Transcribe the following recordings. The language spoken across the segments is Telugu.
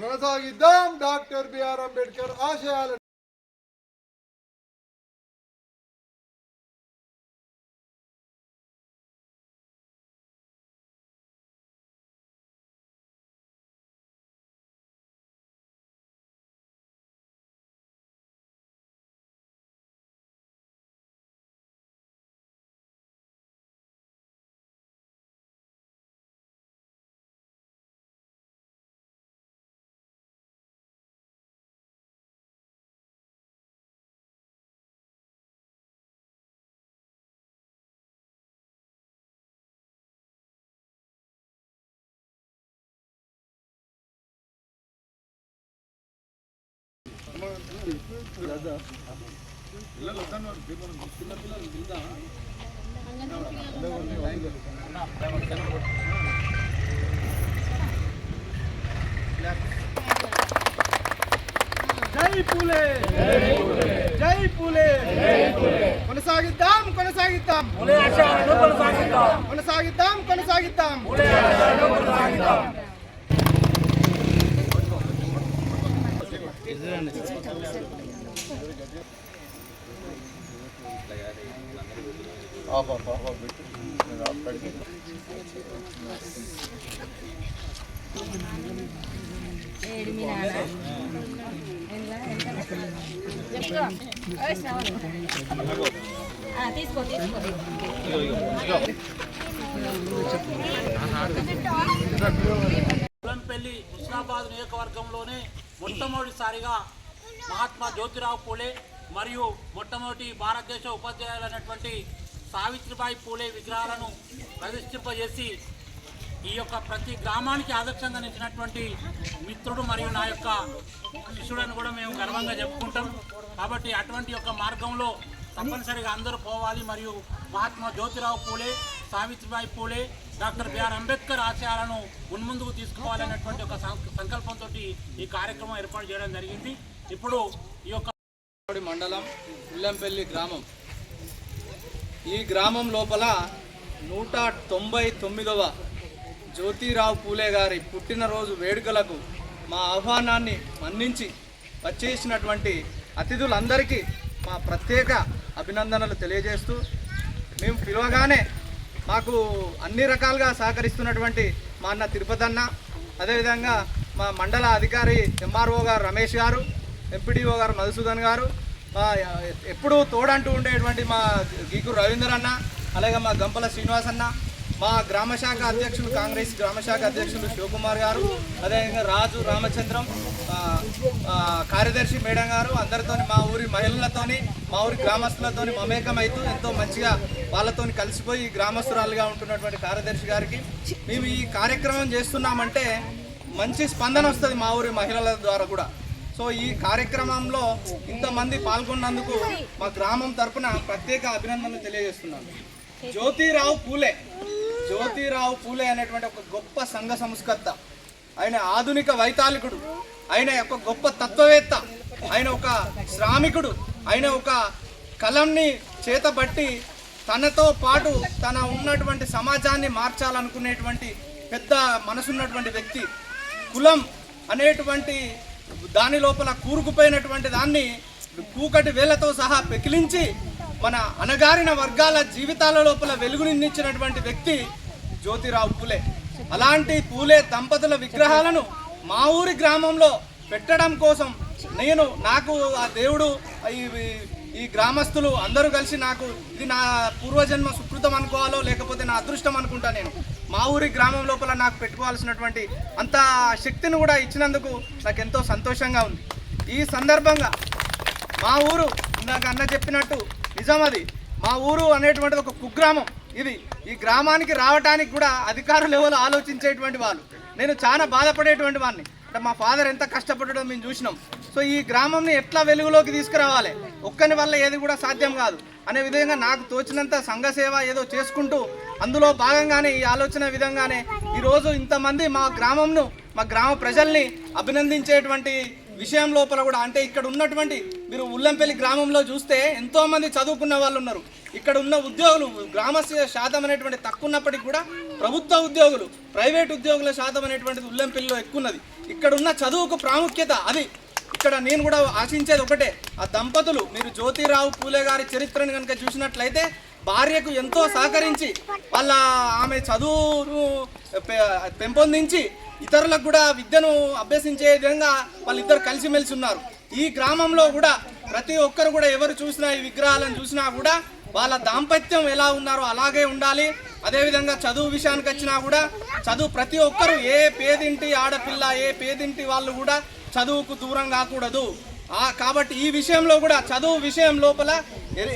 కొనసాగిద్దాం డాక్టర్ బిఆర్ అంబేద్కర్ ఆశయాలు జై పూలే. జై పూలే. కొనసాగిద్దాం కొనసాగిద్దాం. కొనసాగిద్దాం కొనసాగిద్దాం. కొనసాగిద్దాం పులే ఆశయాలను కొనసాగిద్దాం ఆఫ్ ఆఫ్ ఆఫ్ ఆఫ్ పెట్టు నేను ఆఫ్ పెట్టి తీసుకో తీసుకో పులంపల్లి హుస్నాబాద్ నియోజకవర్గంలోనే మొట్టమొదటిసారిగా మహాత్మా జ్యోతిరావు పూలే మరియు మొట్టమొదటి భారతదేశ ఉపాధ్యాయులైనటువంటి సావిత్రిబాయి పూలే విగ్రహాలను ప్రతిష్ఠింపజేసి ఈ యొక్క ప్రతి గ్రామానికి ఆదర్శంగా నిలిచినటువంటి మిత్రుడు మరియు నా యొక్క శిష్యుడని కూడా మేము గర్వంగా చెప్పుకుంటాం. కాబట్టి అటువంటి యొక్క మార్గంలో తప్పనిసరిగా అందరూ పోవాలి మరియు Mahatma Jyotirao Phule Savitribai Phule doctor B R Ambedkar ఆశయాలను మున్ముందుకు తీసుకోవాలనేటువంటి ఒక సంకల్పంతో ఈ కార్యక్రమం ఏర్పాటు చేయడం జరిగింది. ఇప్పుడు ఈ యొక్క మండలం ఉల్లంపల్లి గ్రామం. ఈ గ్రామం లోపల నూట తొంభై తొమ్మిదవ జ్యోతిరావు పూలే గారి పుట్టినరోజు వేడుకలకు మా ఆహ్వానాన్ని మన్నించి వచ్చేసినటువంటి అతిథులందరికీ మా ప్రత్యేక అభినందనలు తెలియజేస్తూ మేము పిలవగానే మాకు అన్ని రకాలుగా సహకరిస్తున్నటువంటి మా అన్న తిరుపతి అన్న అదేవిధంగా మా మండల అధికారి ఎంఆర్ఓ గారు రమేష్ గారు ఎంపీడీఓ గారు మధుసూదన్ గారు మా ఎప్పుడూ తోడంటూ ఉండేటువంటి మా గీకు రవీందర్ అన్న అలాగే మా గంపల శ్రీనివాస్ అన్న మా గ్రామ శాఖ అధ్యక్షులు కాంగ్రెస్ గ్రామ శాఖ అధ్యక్షులు శివకుమార్ గారు అదేవిధంగా రాజు రామచంద్రం కార్యదర్శి మేడం గారు అందరితోని మా ఊరి మహిళలతోని మా ఊరి గ్రామస్తులతోని మమేకమైతూ ఎంతో మంచిగా వాళ్ళతోని కలిసిపోయి గ్రామస్తురాలుగా ఉంటున్నటువంటి కార్యదర్శి గారికి. మేము ఈ కార్యక్రమం చేస్తున్నామంటే మంచి స్పందన వస్తుంది మా ఊరి మహిళల ద్వారా కూడా. సో ఈ కార్యక్రమంలో ఇంతమంది పాల్గొన్నందుకు మా గ్రామం తరపున ప్రత్యేక అభినందనలు తెలియజేస్తున్నాను. జ్యోతిరావు పూలే జ్యోతిరావు పూలే అనేటువంటి ఒక గొప్ప సంఘ సంస్కర్త. ఆయన ఆధునిక వైతాళికుడు. ఆయన ఒక గొప్ప తత్వవేత్త. ఆయన ఒక శ్రామికుడు. ఆయన ఒక కలంని చేతబట్టి తనతో పాటు తన ఉన్నటువంటి సమాజాన్ని మార్చాలనుకునేటువంటి పెద్ద మనసున్నటువంటి వ్యక్తి. కులం అనేటువంటి దాని లోపల కూరుకుపోయినటువంటి దాన్ని కూకటి వేలతో సహా పెకిలించి మన అణగారిన వర్గాల జీవితాల లోపల వెలుగునిచ్చినటువంటి వ్యక్తి జ్యోతిరావు పూలే. అలాంటి పూలే దంపతుల విగ్రహాలను మా ఊరి గ్రామంలో పెట్టడం కోసం నేను నాకు ఆ దేవుడు ఈ ఈ గ్రామస్తులు అందరూ కలిసి నాకు ఇది నా పూర్వజన్మ సుకృతం అనుకోవాలో లేకపోతే నా అదృష్టం అనుకుంటా నేను. మా ఊరి గ్రామం లోపల నాకు పెట్టుకోవాల్సినటువంటి అంత శక్తిని కూడా ఇచ్చినందుకు నాకు ఎంతో సంతోషంగా ఉంది. ఈ సందర్భంగా మా ఊరు ఇందాక అన్న చెప్పినట్టు నిజం అది. మా ఊరు అనేటువంటిది ఒక కుగ్రామం ఇది. ఈ గ్రామానికి రావడానికి కూడా అధికారులు ఎవరు ఆలోచించేటువంటి వాళ్ళు. నేను చాలా బాధపడేటువంటి వాడిని అంటే మా ఫాదర్ ఎంత కష్టపడడో మేము చూసినాం. సో ఈ గ్రామంని ఎట్లా వెలుగులోకి తీసుకురావాలి? ఒక్కని వల్ల ఏది కూడా సాధ్యం కాదు. అనే విధంగా నాకు తోచినంత సంఘ సేవ ఏదో చేసుకుంటూ అందులో భాగంగానే ఈ ఆలోచన విధంగానే ఈరోజు ఇంతమంది మా గ్రామంను మా గ్రామ ప్రజల్ని అభినందించేటువంటి విషయం లోపల కూడా అంటే ఇక్కడ ఉన్నటువంటి మీరు ఉల్లంపల్లి గ్రామంలో చూస్తే ఎంతోమంది చదువుకున్న వాళ్ళు ఉన్నారు. ఇక్కడ ఉన్న ఉద్యోగులు గ్రామ శాతం అనేటువంటి తక్కువ ఉన్నప్పటికీ కూడా ప్రభుత్వ ఉద్యోగులు ప్రైవేట్ ఉద్యోగుల శాతం అనేటువంటిది ఉల్లంపల్లిలో ఎక్కువ ఉన్నది. ఇక్కడ ఉన్న చదువుకు ప్రాముఖ్యత అది. ఇక్కడ నేను కూడా ఆశించేది ఒకటే. ఆ దంపతులు మీరు జ్యోతిరావు పూలే గారి చరిత్రను కనుక చూసినట్లయితే భార్యకు ఎంతో సహకరించి వాళ్ళ ఆమె చదువును పె- పెంపొందించి ఇతరులకు కూడా విద్యను అభ్యసించే విధంగా వాళ్ళిద్దరు కలిసిమెలిసి ఉన్నారు. ఈ గ్రామంలో కూడా ప్రతి ఒక్కరు కూడా ఎవరు చూసినా ఈ విగ్రహాలను చూసినా కూడా వాళ్ళ దాంపత్యం ఎలా ఉన్నారో అలాగే ఉండాలి. అదేవిధంగా చదువు విషయానికి వచ్చినా కూడా చదువు ప్రతి ఒక్కరు ఏ పేదింటి ఆడపిల్ల ఏ పేదింటి వాళ్ళు కూడా చదువుకు దూరం కాకూడదు. కాబట్టి ఈ విషయంలో కూడా చదువు విషయం లోపల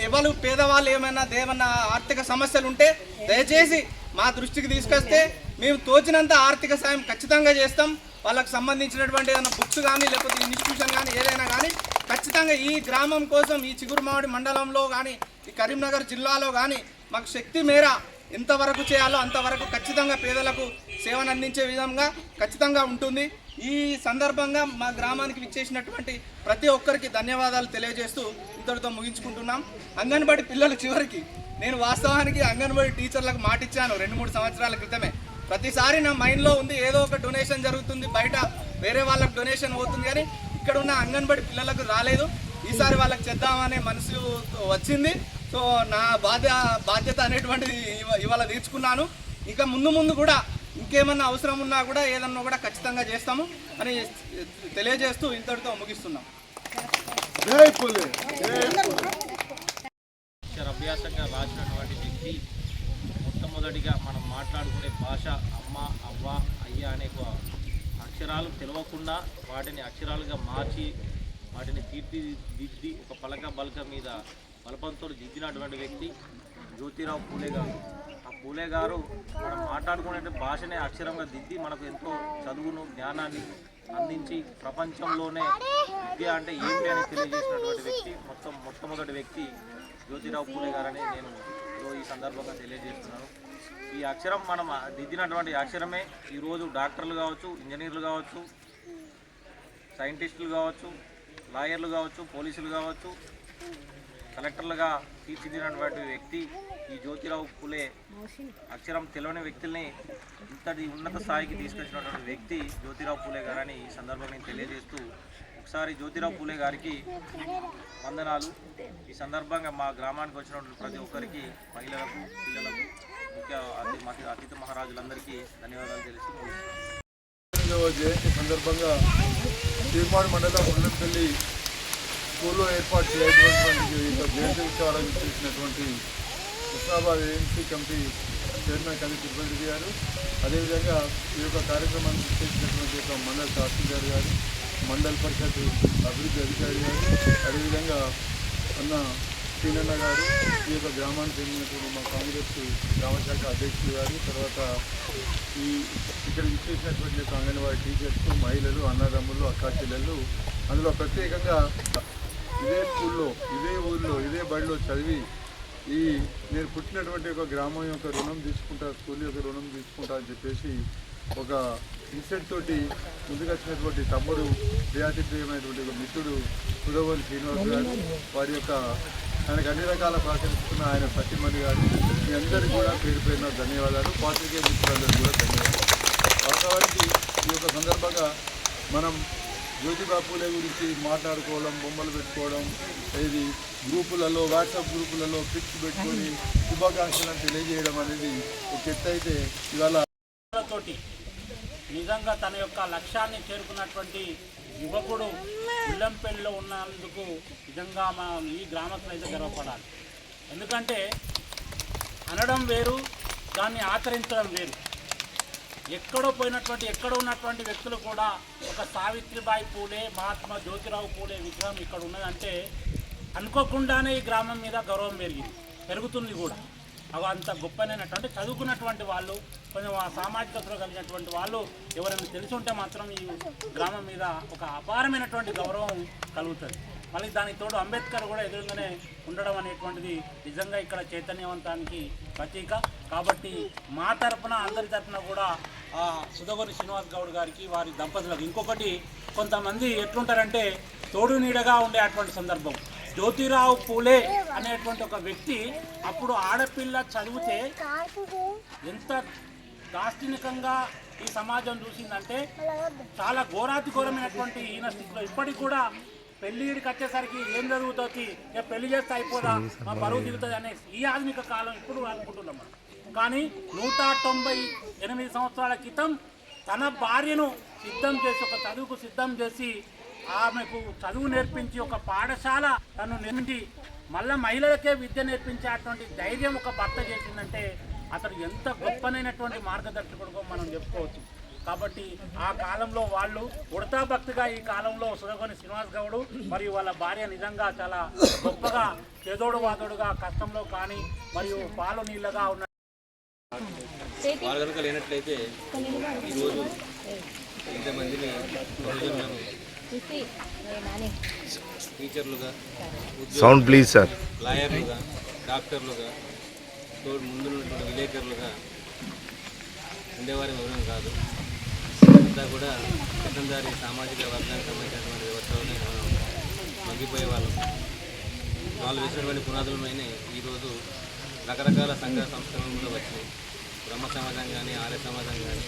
ఎవరు పేదవాళ్ళు ఏమైనా ఏమైనా ఆర్థిక సమస్యలు ఉంటే దయచేసి మా దృష్టికి తీసుకొస్తే మేము తోచినంత ఆర్థిక సాయం ఖచ్చితంగా చేస్తాం. వాళ్ళకి సంబంధించినటువంటి ఏదైనా బుక్స్ కానీ లేకపోతే ఇన్స్టిట్యూషన్ కానీ ఏదైనా కానీ ఖచ్చితంగా ఈ గ్రామం కోసం ఈ చిగురుమామిడి మండలంలో కానీ ఈ కరీంనగర్ జిల్లాలో కానీ మాకు శక్తి మేర ఎంతవరకు చేయాలో అంతవరకు ఖచ్చితంగా పేదలకు సేవను అందించే విధంగా ఖచ్చితంగా ఉంటుంది. ఈ సందర్భంగా మా గ్రామానికి విచ్చేసినటువంటి ప్రతి ఒక్కరికి ధన్యవాదాలు తెలియజేస్తూ ఇంతటితో ముగించుకుంటున్నాం. అంగన్వాడి పిల్లలు చివరికి నేను వాస్తవానికి అంగన్వాడి టీచర్లకు మాటిచ్చాను రెండు మూడు సంవత్సరాల క్రితమే. ప్రతిసారి నా మైండ్లో ఉంది ఏదో ఒక డొనేషన్ జరుగుతుంది బయట వేరే వాళ్ళకి డొనేషన్ అవుతుంది కానీ ఇక్కడ ఉన్న అంగన్వాడి పిల్లలకు రాలేదు. ఈసారి వాళ్ళకి చేద్దామనే మనసు వచ్చింది. సో నా బాధ్య బాధ్యత అనేటువంటిది ఇవ- ఇవాళ తీర్చుకున్నాను. ఇంకా ముందు ముందు కూడా ఇంకేమన్నా అవసరం ఉన్నా కూడా ఏదన్నా కూడా ఖచ్చితంగా చేస్తాము. అని తెలియజేస్తూ ఇంతటితో ముగిస్తున్నాం. అభ్యాసంగా రాసినటువంటి వ్యక్తి మొట్టమొదటిగా మనం మాట్లాడుకునే భాష అమ్మ అవ్వ అయ్య అనే ఒక అక్షరాలు తెలియకుండా వాటిని అక్షరాలుగా మార్చి వాటిని తీర్చిదిద్ది ఒక పలక బలక మీద బలపంతో దిద్దినటువంటి వ్యక్తి జ్యోతిరావు పూలే గారు. ఆ పూలే గారు మనం మాట్లాడుకునే భాషనే అక్షరంగా దిద్ది మనకు ఎంతో చదువును జ్ఞానాన్ని అందించి ప్రపంచంలోనే విద్య అంటే ఏంటి అని తెలియజేసినటువంటి వ్యక్తి మొత్తం మొట్టమొదటి వ్యక్తి జ్యోతిరావు పూలే గారని నేను ఈ సందర్భంగా తెలియజేస్తున్నాను. ఈ అక్షరం మనం దిద్దినటువంటి అక్షరమే ఈరోజు డాక్టర్లు కావచ్చు ఇంజనీర్లు కావచ్చు సైంటిస్టులు కావచ్చు లాయర్లు కావచ్చు పోలీసులు కావచ్చు కలెక్టర్లుగా తీర్చిదిద్దినటువంటి వ్యక్తి ఈ జ్యోతిరావు పులే. అక్షరం తెలియని వ్యక్తుల్ని ఇంతటి ఉన్నత స్థాయికి తీసుకొచ్చినటువంటి వ్యక్తి జ్యోతిరావు పూలే గారని ఈ సందర్భంగా నేను తెలియజేస్తూ ఒకసారి జ్యోతిరావు పూలే గారికి వందనాలు. ఈ సందర్భంగా మా గ్రామానికి వచ్చినటువంటి ప్రతి ఒక్కరికి మహిళలకు పిల్లలకు ముఖ్య అతి అతిథి మహారాజులందరికీ ధన్యవాదాలు తెలిసి జయంతి సందర్భంగా తీర్మాన మండలం ఉన్నపల్లి స్కూల్లో ఏర్పాటు చేయటువంటి ఈ జయంతి చేసినటువంటి హుస్నాబాద్ ఏఎంసీ కమిటీ చైర్మన్ కవి తిరుపతి గారు అదేవిధంగా ఈ యొక్క కార్యక్రమాన్ని చేసినటువంటి యొక్క మండల తహసీల్దార్ గారు మండల పరిషత్ అభివృద్ధి అధికారి గారు అదేవిధంగా అన్న సీనన్న గారు ఈ యొక్క గ్రామానికి చెందినటువంటి మా కాంగ్రెస్ గ్రామశాఖ అధ్యక్షులు గారు తర్వాత ఈ ఇక్కడ ఇచ్చేసినటువంటి యొక్క అంగన్వాడీ టీచర్స్ మహిళలు అన్నదమ్ములు అక్కా చెల్లెళ్ళు అందులో ప్రత్యేకంగా ఇదే స్కూల్లో ఇదే ఊళ్ళో ఇదే బడిలో చదివి ఈ నేను పుట్టినటువంటి ఒక గ్రామం యొక్క రుణం తీసుకుంటా స్కూల్ యొక్క రుణం తీసుకుంటా అని చెప్పేసి ఒక ఇన్సెంట్ తోటి ముందుకొచ్చినటువంటి తమ్ముడు ప్రియాతి ప్రియమైనటువంటి ఒక మిత్రుడు సుడవల్లి శ్రీనివాస్ గారు వారి యొక్క ఆయనకు అన్ని రకాల సహకరిస్తున్న ఆయన సత్యమణి గారు మీ అందరికీ కూడా పేరు పేరున ధన్యవాదాలు. పాత్రికేయ మిత్రులందరికీ కూడా ధన్యవాదాలు. వాస్తవానికి ఈ యొక్క సందర్భంగా మనం జ్యోతిబాపులే గురించి మాట్లాడుకోవడం బొమ్మలు పెట్టుకోవడం ఇది గ్రూపులలో వాట్సాప్ గ్రూపులలో పిక్స్ పెట్టుకొని శుభాకాంక్షలను తెలియజేయడం అనేది ఒక ఎత్తు అయితే ఇవాళ తోటి నిజంగా తన యొక్క లక్ష్యాన్ని చేరుకున్నటువంటి యువకుడు ఉల్లంపల్లిలో ఉన్నందుకు నిజంగా మనం ఈ గ్రామస్తులు అయితే గర్వపడాలి. ఎందుకంటే అనడం వేరు దాన్ని ఆచరించడం వేరు. ఎక్కడో పోయినటువంటి ఎక్కడ ఉన్నటువంటి వ్యక్తులు కూడా ఒక సావిత్రిబాయి పూలే మహాత్మా జ్యోతిరావు పూలే విగ్రహం ఇక్కడ ఉన్నదంటే అనుకోకుండానే ఈ గ్రామం మీద గౌరవం పెరిగింది పెరుగుతుంది కూడా. అవి అంత గొప్పనైనటువంటి చదువుకున్నటువంటి వాళ్ళు కొంచెం ఆ సామాజికతలో కలిగినటువంటి వాళ్ళు ఎవరైనా తెలిసి ఉంటే మాత్రం ఈ గ్రామం మీద ఒక అపారమైనటువంటి గౌరవం కలుగుతుంది. మళ్ళీ దానికి తోడు అంబేద్కర్ కూడా ఎదురుగానే ఉండడం అనేటువంటిది నిజంగా ఇక్కడ చైతన్యవంతానికి ప్రతీక. కాబట్టి మా తరపున అందరి తరపున కూడా సుధగోని శ్రీనివాస్ గౌడ్ గారికి వారి దంపతులకు. ఇంకొకటి కొంతమంది ఎట్లుంటారంటే తోడు నీడగా ఉండే అటువంటి సందర్భం. జ్యోతిరావు పూలే అనేటువంటి ఒక వ్యక్తి అప్పుడు ఆడపిల్ల చదివితే ఎంత దార్శనికంగా ఈ సమాజం చూసిందంటే చాలా ఘోరాతి ఘోరమైనటువంటి ఈయన స్థితిలో. ఇప్పటికి కూడా పెళ్ళిడికి వచ్చేసరికి ఏం జరుగుతుంది? పెళ్ళి చేస్తే అయిపోదా? మా బరువు దిగుతుంది అనే ఈ ఆధునిక కాలం ఇప్పుడు అనుకుంటున్నాం మనం. కానీ నూట తొంభై ఎనిమిది సంవత్సరాల క్రితం తన భార్యను సిద్ధం చేసి ఒక చదువుకు సిద్ధం చేసి ఆమెకు చదువు నేర్పించి ఒక పాఠశాల తను నిర్మించి మళ్ళా మహిళలకే విద్య నేర్పించేటువంటి ధైర్యం ఒక భర్త చేసిందంటే అతడు ఎంత గొప్పనైనటువంటి మార్గదర్శకుడుగా మనం చెప్పుకోవచ్చు. కాబట్టి ఆ కాలంలో వాళ్ళు ఉడతా భక్తిగా ఈ కాలంలో సురగోని శ్రీనివాస్ గౌడు మరియు వాళ్ళ భార్య నిజంగా చాలా గొప్పగా చేదోడు వాదోడుగా కష్టంలో కానీ మరియు పాలు నీళ్ళగా ఉన్న వారు కనుక లేనట్లయితే ఈరోజు ఇంతమందిని టీచర్లుగా సౌండ్ ప్లీజ్ సార్ లాయర్లుగా డాక్టర్లుగా తోడు ముందున్నటువంటి విలేకరులుగా ఉండేవారి వివరం కాదు. అంతా కూడా పెద్దందారి సామాజిక వర్గానికి సంబంధించినటువంటి వ్యవస్థలోనే మనం మగ్గిపోయే వాళ్ళం వాళ్ళు వేసినటువంటి పునాదులమైన ఈరోజు రకరకాల సంఘ సంస్థలు కూడా వచ్చినాయి. బ్రహ్మ సమాజం కానీ ఆర్య సమాజం కానీ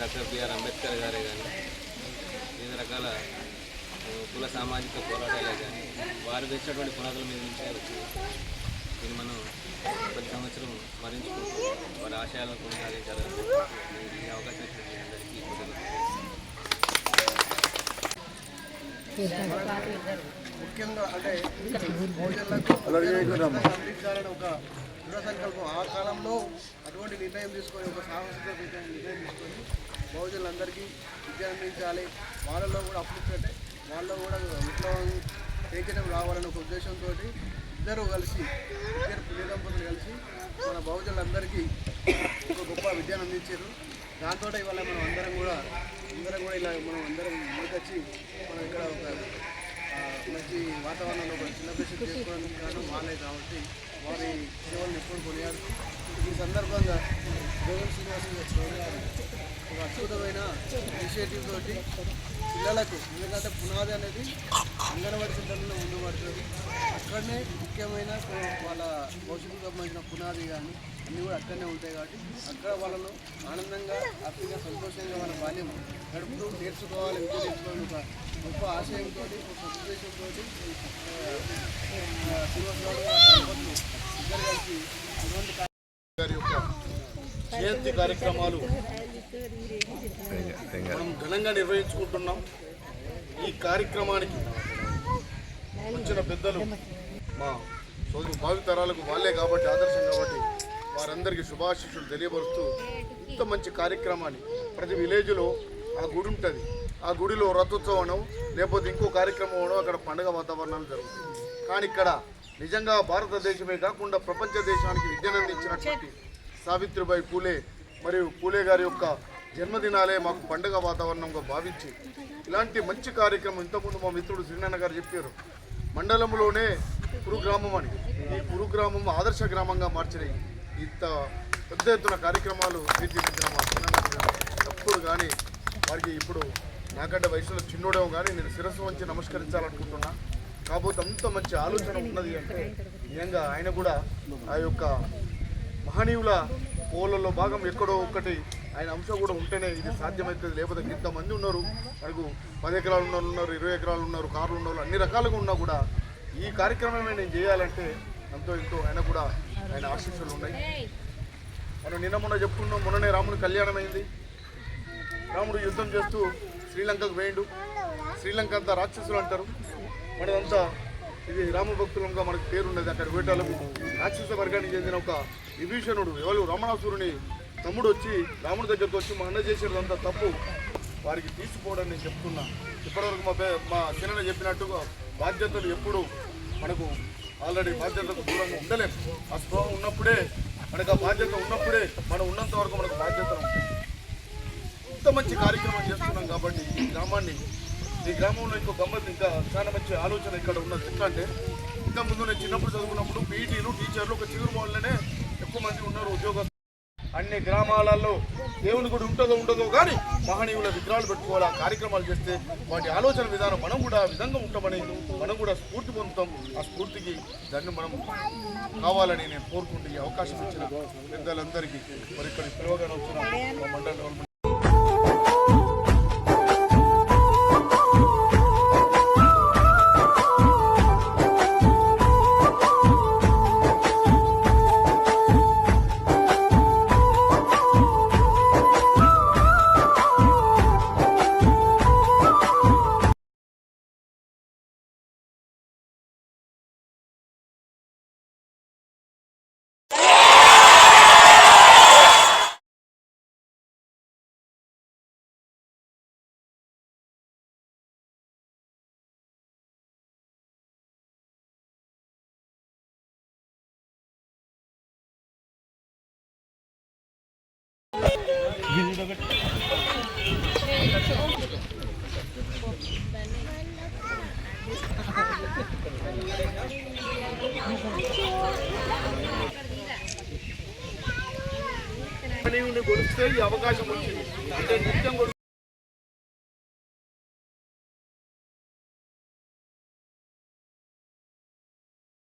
డాక్టర్ బిఆర్ అంబేద్కర్ గారే కానీ వివిధ రకాల కుల సామాజిక పోరాటాలే కానీ వారు తెచ్చినటువంటి పునాదుల మీద నుంచే వచ్చింది దీన్ని మనం ప్రతి సంవత్సరం స్మరించుకుంటూ వారి ఆశయాలను కొనసాగించాలని ఈ అవకాశం ఇచ్చిన మీ అందరికీ కృతజ్ఞతలు. ముఖ్యంగా అంటే చేయకున్నాము. అందించాలని ఒక దృఢ సంకల్పం. ఆ కాలంలో అటువంటి నిర్ణయం తీసుకొని ఒక సాహసిక నిర్ణయం తీసుకొని బహుజనులందరికీ విద్య అందించాలి. వాళ్ళలో కూడా అప్పుడు వాళ్ళలో కూడా విప్లవం చైతన్యం రావాలనే ఒక ఉద్దేశంతో ఇద్దరు కలిసి ఇద్దరు పుణ్య దంపతులు కలిసి మన బహుజనులందరికీ ఒక గొప్ప విద్యను అందించారు. దాంతో ఇవాళ మనం అందరం కూడా అందరం కూడా ఇలా మనం అందరం ముందుకొచ్చి మనం ఇక్కడ ఒక మంచి వాతావరణంలో ఒక సెలబ్రేషన్ చేసుకోవడానికి కారణం వాళ్ళే కాబట్టి వారి సేవలను ఎప్పుడు కొనియాడుతూ ఈ సందర్భంగా జగన్ శ్రీనివాస్ గారు ఒక అద్భుతమైన ఇనిషియేటివ్ తోటి పిల్లలకు ఎందుకంటే పునాది అనేది అంగన్వాడీ సెంటర్లో ముందు పడుతుంది అక్కడనే ముఖ్యమైన వాళ్ళ భవిష్యత్తుకు సంబంధించిన పునాది కానీ అన్నీ కూడా అక్కడనే ఉంటాయి కాబట్టి అక్కడ వాళ్ళను ఆనందంగా హ్యాపీగా సంతోషంగా వాళ్ళ బాల్యం గడుపుతూ నేర్చుకోవాలి. విద్య నేర్చుకోవాలి ఒక గొప్ప ఆశయంతో ఉద్దేశంతో జయంతి కార్యక్రమాలు మనం ఘనంగా నిర్వహించుకుంటున్నాం. ఈ కార్యక్రమానికి వచ్చిన పెద్దలు మా సోదరు భావితరాలకు వాళ్ళే కాబట్టి ఆదర్శం కాబట్టి వారందరికీ శుభాశిషులు తెలియపరుస్తూ ఇంత మంచి కార్యక్రమాన్ని ప్రతి విలేజ్లో ఆ గుడి ఉంటుంది. ఆ గుడిలో రథోత్సవం లేకపోతే ఇంకో కార్యక్రమం అక్కడ పండుగ వాతావరణాలు జరుగుతుంది కానీ ఇక్కడ నిజంగా భారతదేశమే కాకుండా ప్రపంచ దేశానికి విద్యనందించినటువంటి సావిత్రిబాయి పూలే మరియు పూలే గారి యొక్క జన్మదినాలే మాకు పండుగ వాతావరణంగా భావించి ఇలాంటి మంచి కార్యక్రమం ఇంతకుముందు మా మిత్రుడు శ్రీనాన్న గారు చెప్పారు. మండలంలోనే కురు గ్రామం అని. ఈ కురు గ్రామం ఆదర్శ గ్రామంగా మార్చినాయి. ఇంత పెద్ద ఎత్తున కార్యక్రమాలు తీర్చిదిద్దిన మా శ్రీనాన్న గారు ఎప్పుడు కానీ వారికి ఇప్పుడు నాకంటే వయసులో చిన్నోడేమో కానీ నేను శిరస్సు వంచి నమస్కరించాలనుకుంటున్నా. కాకపోతే అంత మంచి ఆలోచన ఉన్నది అంటే నిజంగా ఆయన కూడా ఆ యొక్క మహనీయుల పోలలో భాగం ఎక్కడో ఒక్కటి ఆయన అంశం కూడా ఉంటేనే ఇది సాధ్యమవుతుంది. లేకపోతే ఇంతమంది ఉన్నారు మనకు పది ఎకరాలు ఉన్న వాళ్ళు ఉన్నారు ఇరవై ఎకరాలు ఉన్నారు కార్లు ఉన్నారు అన్ని రకాలుగా ఉన్నా కూడా ఈ కార్యక్రమమే నేను చేయాలంటే ఎంతో ఎంతో ఆయన కూడా ఆయన ఆశీస్సులు ఉన్నాయి. మనం నిన్న మొన్న చెప్పుకున్నాం మొన్ననే రాముని కళ్యాణం అయింది రాముడు యుద్ధం చేస్తూ శ్రీలంకకు వేయండు. శ్రీలంక అంతా రాక్షసులు అంటారు. మనదంతా ఇది రామ భక్తులంగా మనకు పేరున్నది అక్కడ వేటాలకు రాక్షస వర్గానికి చెందిన ఒక విభీషణుడు ఎవరు? రమణాసురుని తమ్ముడు వచ్చి రాముడి దగ్గరకు వచ్చి మా అన్న చేసేదంతా తప్పు. వారికి తీసుకోవడం నేను చెప్తున్నా. ఇప్పటివరకు మా పే- మా చిన్న చెప్పినట్టుగా బాధ్యతలు ఎప్పుడు మనకు ఆల్రెడీ బాధ్యతలకు దూరంగా ఉండలేం. ఆ స్పృహ ఉన్నప్పుడే మనకు ఆ బాధ్యత ఉన్నప్పుడే మనం ఉన్నంత వరకు మనకు ఇంత మంచి కార్యక్రమం చేస్తున్నాం కాబట్టి ఈ గ్రామాన్ని ఈ గ్రామంలో ఇంకో గమ్మత్ ఇంకా చాలా మంచి ఆలోచన ఇక్కడ ఉన్నది. ఎట్లా అంటే ఇంకా ముందు నేను చిన్నప్పుడు చదువుకున్నప్పుడు పీటీలు టీచర్లు ఒక చిగురు వాళ్ళనే ఎక్కువ మంది ఉన్నారు ఉద్యోగస్తులు అన్ని గ్రామాలలో దేవుని గుడి ఉంటుందో ఉండదో కానీ మహనీయుల విగ్రహాలు పెట్టుకోవాలి ఆ కార్యక్రమాలు చేస్తే వాటి ఆలోచన విధానం మనం కూడా ఆ విధంగా ఉంటామని మనం కూడా స్ఫూర్తి పొందుతాం. ఆ స్ఫూర్తికి దాన్ని మనం కావాలని నేను కోరుకుంటే ఈ అవకాశం ఇచ్చిన పెద్దలందరికీ మరి ఇక్కడ పిలువగానే వచ్చిన మా మండల అవకాశం వచ్చింది అంటే నిత్యం కొలి-